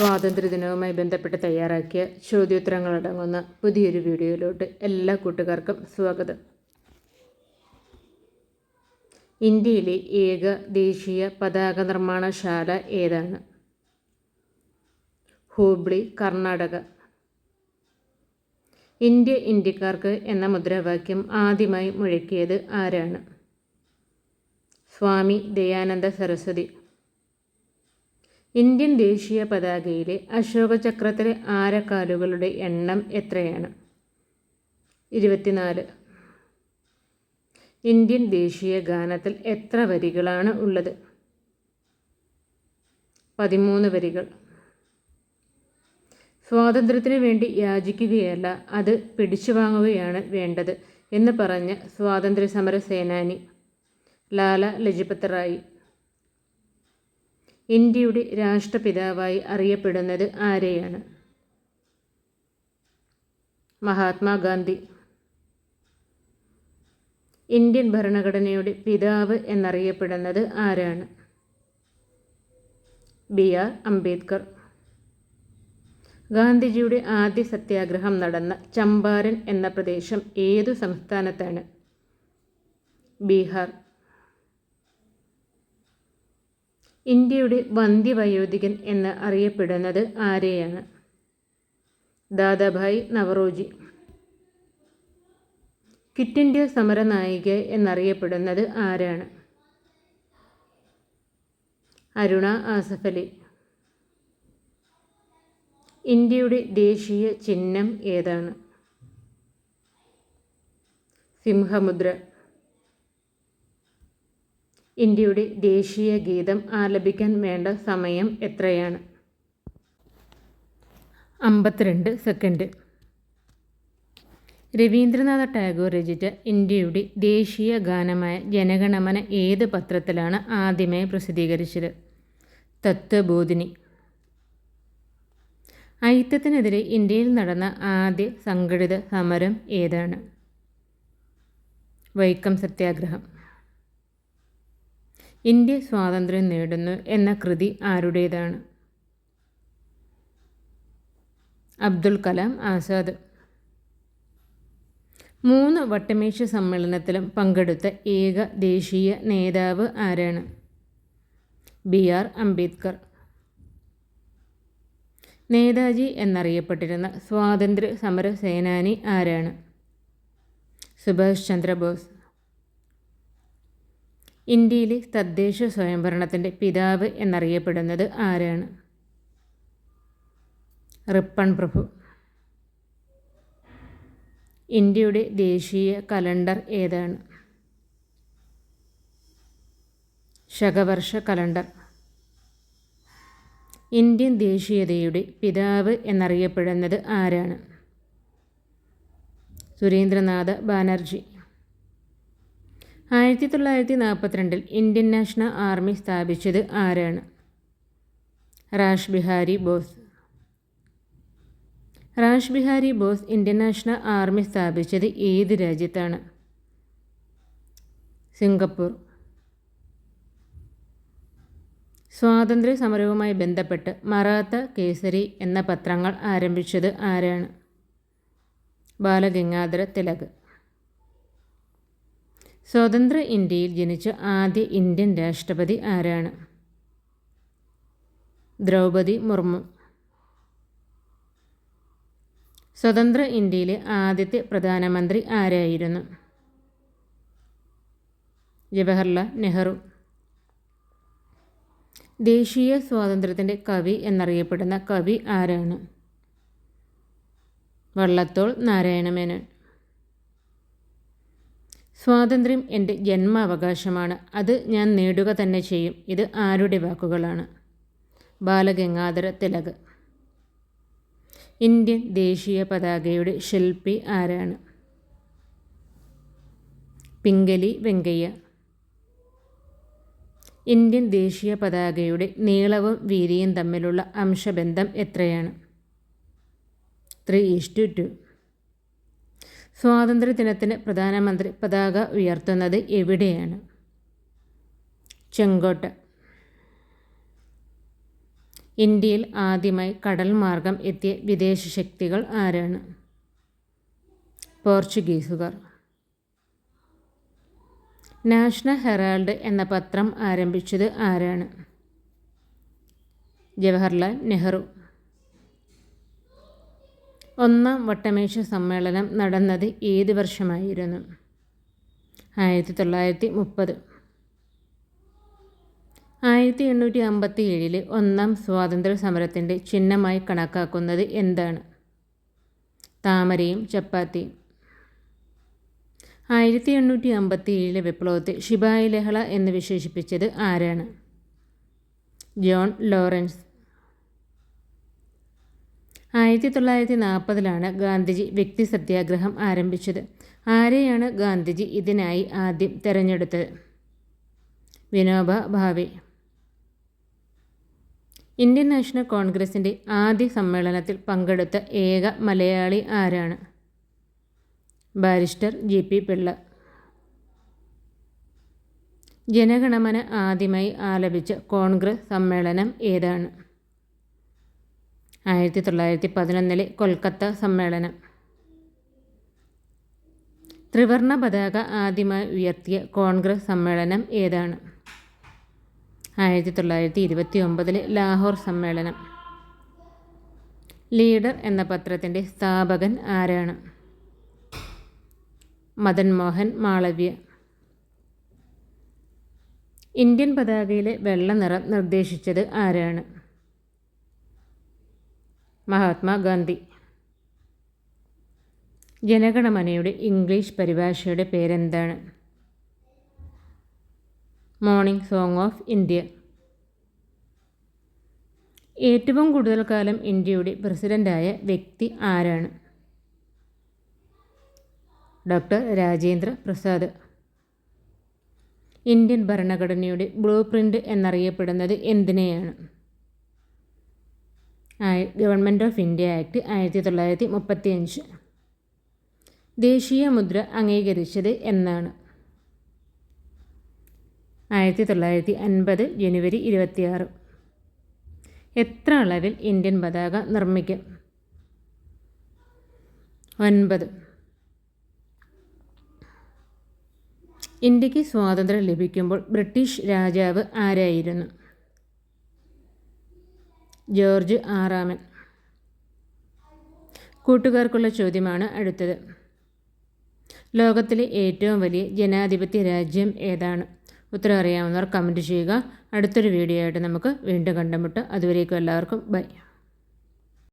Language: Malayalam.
സ്വാതന്ത്ര്യദിനവുമായി ബന്ധപ്പെട്ട് തയ്യാറാക്കിയ ചോദ്യോത്തരങ്ങളടങ്ങുന്ന പുതിയൊരു വീഡിയോയിലോട്ട് എല്ലാ കൂട്ടുകാർക്കും സ്വാഗതം. ഇന്ത്യയിലെ ഏക ദേശീയ പതാക നിർമ്മാണശാല ഏതാണ്? ഹൂബ്ലി കർണാടക. ഇന്ത്യ ഇന്ത്യക്കാർക്ക് എന്ന മുദ്രാവാക്യം ആദ്യമായി മുഴക്കിയത് ആരാണ്? സ്വാമി ദയാനന്ദ സരസ്വതി. ഇന്ത്യൻ ദേശീയ പതാകയിലെ അശോക ചക്രത്തിലെ ആരക്കാലുകളുടെ എണ്ണം എത്രയാണ്? ഇരുപത്തിനാല്. ഇന്ത്യൻ ദേശീയ ഗാനത്തിൽ എത്ര വരികളാണ് ഉള്ളത്? പതിമൂന്ന് വരികൾ. സ്വാതന്ത്ര്യത്തിന് വേണ്ടി യാചിക്കുകയല്ല അത് പിടിച്ചു വാങ്ങുകയാണ് വേണ്ടത് എന്ന് പറഞ്ഞ സ്വാതന്ത്ര്യ സമര സേനാനി ലാല ലജപത് റായ്. ഇന്ത്യയുടെ രാഷ്ട്രപിതാവായി അറിയപ്പെടുന്നത് ആരെയാണ്? മഹാത്മാഗാന്ധി. ഇന്ത്യൻ ഭരണഘടനയുടെ പിതാവ് എന്നറിയപ്പെടുന്നത് ആരാണ്? B R Ambedkar. ഗാന്ധിജിയുടെ ആദ്യ സത്യാഗ്രഹം നടന്ന ചമ്പാരൻ എന്ന പ്രദേശം ഏതു സംസ്ഥാനത്താണ്? ബീഹാർ. ഇന്ത്യയുടെ വന്ധ്യവയോധികൻ എന്ന് അറിയപ്പെടുന്നത് ആരെയാണ്? ദാദാഭായ് നവറോജി. ക്വിറ്റ് ഇന്ത്യ സമര നായിക എന്നറിയപ്പെടുന്നത് ആരാണ്? അരുണ ആസഫലി. ഇന്ത്യയുടെ ദേശീയ ചിഹ്നം ഏതാണ്? സിംഹമുദ്ര. ഇന്ത്യയുടെ ദേശീയ ഗീതം ആലപിക്കാൻ വേണ്ട സമയം എത്രയാണ്? അമ്പത്തിരണ്ട് സെക്കൻഡ്. രവീന്ദ്രനാഥ ടാഗോർ രചിച്ച ഇന്ത്യയുടെ ദേശീയ ഗാനമായ ജനഗണമന ഏത് പത്രത്തിലാണ് ആദ്യമായി പ്രസിദ്ധീകരിച്ചത്? തത്വബോധിനി. ഐക്യത്തിനെതിരെ ഇന്ത്യയിൽ നടന്ന ആദ്യ സംഘടിത സമരം ഏതാണ്? വൈക്കം സത്യാഗ്രഹം. ഇന്ത്യ സ്വാതന്ത്ര്യം നേടുന്നു എന്ന കൃതി ആരുടേതാണ്? അബ്ദുൽ കലാം ആസാദ്. മൂന്ന് വട്ടമേശ സമ്മേളനത്തിലും പങ്കെടുത്ത ഏക ദേശീയ നേതാവ് ആരാണ്? B R Ambedkar. നേതാജി എന്നറിയപ്പെട്ടിരുന്ന സ്വാതന്ത്ര്യ സമര സേനാനി ആരാണ്? സുഭാഷ് ചന്ദ്രബോസ്. ഇന്ത്യയിലെ തദ്ദേശ സ്വയംഭരണത്തിന്റെ പിതാവ് എന്നറിയപ്പെടുന്നത് ആരാണ്? റിപ്പൺ പ്രഭു. ഇന്ത്യയുടെ ദേശീയ കലണ്ടർ ഏതാണ്? ശകവർഷ കലണ്ടർ. ഇന്ത്യൻ ദേശീയതയുടെ പിതാവ് എന്നറിയപ്പെടുന്നത് ആരാണ്? സുരേന്ദ്രനാഥ ബാനർജി. ആയിരത്തി തൊള്ളായിരത്തി നാൽപ്പത്തിരണ്ടിൽ ഇന്ത്യൻ നാഷണൽ ആർമി സ്ഥാപിച്ചത് ആരാണ്? Rash Behari Bose. Rash Behari Bose Indian national army സ്ഥാപിച്ചത് ഏത് രാജ്യത്താണ്? സിംഗപ്പൂർ. സ്വാതന്ത്ര്യ സമരവുമായി ബന്ധപ്പെട്ട് മറാത്ത കേസരി എന്ന പത്രങ്ങൾ ആരംഭിച്ചത് ആരാണ്? ബാലഗംഗാധര തിലക്. സ്വതന്ത്ര ഇന്ത്യയിൽ ജനിച്ച ആദ്യ ഇന്ത്യൻ രാഷ്ട്രപതി ആരാണ്? ദ്രൗപതി മുർമു. സ്വതന്ത്ര ഇന്ത്യയിലെ ആദ്യത്തെ പ്രധാനമന്ത്രി ആരായിരുന്നു? ജവഹർലാൽ നെഹ്റു. ദേശീയ സ്വാതന്ത്ര്യത്തിന്റെ കവി എന്നറിയപ്പെടുന്ന കവി ആരാണ്? വള്ളത്തോൾ നാരായണമേനോൻ സ്വാതന്ത്ര്യം എന്റെ ജന്മാവകാശമാണ്. അത് ഞാൻ നേടുക തന്നെ ചെയ്യും. ഇത് ആരുടെ വാക്കുകളാണ്? ബാലഗംഗാധര തിലക്. ഇന്ത്യൻ ദേശീയ പതാകയുടെ ശില്പി ആരാണ്? പിങ്കലി വെങ്കയ്യ. ഇന്ത്യൻ ദേശീയ പതാകയുടെ നീളവും വീതിയും തമ്മിലുള്ള അംശബന്ധം എത്രയാണ്? Three is to two. സ്വാതന്ത്ര്യദിനത്തിന് പ്രധാനമന്ത്രി പതാക ഉയർത്തുന്നത് എവിടെയാണ്? ചെങ്കോട്ട. ഇന്ത്യയിൽ ആദ്യമായി കടൽ മാർഗം എത്തിയ വിദേശ ശക്തികൾ ആരാണ്? പോർച്ചുഗീസുകാർ. നാഷണൽ ഹെറാൾഡ് എന്ന പത്രം ആരംഭിച്ചത് ആരാണ്? ജവഹർലാൽ നെഹ്റു. ഒന്നാം വട്ടമേശ സമ്മേളനം നടന്നത് ഏത് വർഷമായിരുന്നു? ആയിരത്തി തൊള്ളായിരത്തി മുപ്പത് ആയിരത്തി എണ്ണൂറ്റി അമ്പത്തി ഏഴിലെ ഒന്നാം സ്വാതന്ത്ര്യ സമരത്തിന്റെ ചിഹ്നമായി കണക്കാക്കുന്നത് എന്താണ്? താമരയും ചപ്പാത്തിയും. ആയിരത്തി എണ്ണൂറ്റി അമ്പത്തി ഏഴിലെ വിപ്ലവത്തെ ശിബായി ലഹള എന്ന് വിശേഷിപ്പിച്ചത് ആരാണ്? John Lawrence. ആയിരത്തി തൊള്ളായിരത്തി നാൽപ്പതിലാണ് ഗാന്ധിജി വ്യക്തി സത്യാഗ്രഹം ആരംഭിച്ചത്. ആരെയാണ് ഗാന്ധിജി ഇതിനായി ആദ്യം തിരഞ്ഞെടുത്തത്? വിനോബ ഭാവെ. ഇന്ത്യൻ നാഷണൽ കോൺഗ്രസിന്റെ ആദ്യ സമ്മേളനത്തിൽ പങ്കെടുത്ത ഏക മലയാളി ആരാണ്? Barrister G P Pillai. Jana Gana Mana ആദ്യമായി ആലപിച്ച കോൺഗ്രസ് സമ്മേളനം ഏതാണ്? ആയിരത്തി തൊള്ളായിരത്തി പതിനൊന്നിലെ കൊൽക്കത്ത സമ്മേളനം. ത്രിവർണ പതാക ആദ്യമായി ഉയർത്തിയ കോൺഗ്രസ് സമ്മേളനം ഏതാണ്? ആയിരത്തി തൊള്ളായിരത്തി ഇരുപത്തി ഒമ്പതിലെ ലാഹോർ സമ്മേളനം. ലീഡർ എന്ന പത്രത്തിന്റെ സ്ഥാപകൻ ആരാണ്? മദൻ മോഹൻ മാളവ്യ. ഇന്ത്യൻ പതാകയിലെ വെള്ള നിറം നിർദ്ദേശിച്ചത് ആരാണ്? മഹാത്മാഗാന്ധി ജനഗണമനയുടെ ഇംഗ്ലീഷ് പരിഭാഷയുടെ പേരെന്താണ്? Morning song of India. ഏറ്റവും കൂടുതൽ കാലം ഇന്ത്യയുടെ പ്രസിഡന്റായ വ്യക്തി ആരാണ്? ഡോക്ടർ രാജേന്ദ്ര പ്രസാദ്. ഇന്ത്യൻ ഭരണഘടനയുടെ ബ്ലൂ പ്രിന്റ് എന്നറിയപ്പെടുന്നത് എന്തിനെയാണ്? ഗവൺമെന്റ് ഓഫ് ഇന്ത്യ ആക്ട് ആയിരത്തി തൊള്ളായിരത്തി മുപ്പത്തി അഞ്ച് ദേശീയ മുദ്ര അംഗീകരിച്ചത് എന്നാണ്. ആയിരത്തി തൊള്ളായിരത്തി അൻപത് ജനുവരി ഇരുപത്തിയാറ്. എത്ര അളവിൽ ഇന്ത്യൻ പതാക നിർമ്മിക്കും? ഒൻപത്. ഇന്ത്യയ്ക്ക് സ്വാതന്ത്ര്യം ലഭിക്കുമ്പോൾ ബ്രിട്ടീഷ് രാജാവ് ആരായിരുന്നു? ജോർജ് ആറാമൻ. കൂട്ടുകാർക്കുള്ള ചോദ്യമാണ് അടുത്തത്. ലോകത്തിലെ ഏറ്റവും വലിയ ജനാധിപത്യ രാജ്യം ഏതാണ്? ഉത്തരം അറിയാവുന്നവർ കമന്റ് ചെയ്യുക. അടുത്തൊരു വീഡിയോ ആയിട്ട് നമുക്ക് വീണ്ടും കണ്ടുമുട്ടാം. അതുവരേക്കും എല്ലാവർക്കും ബൈ.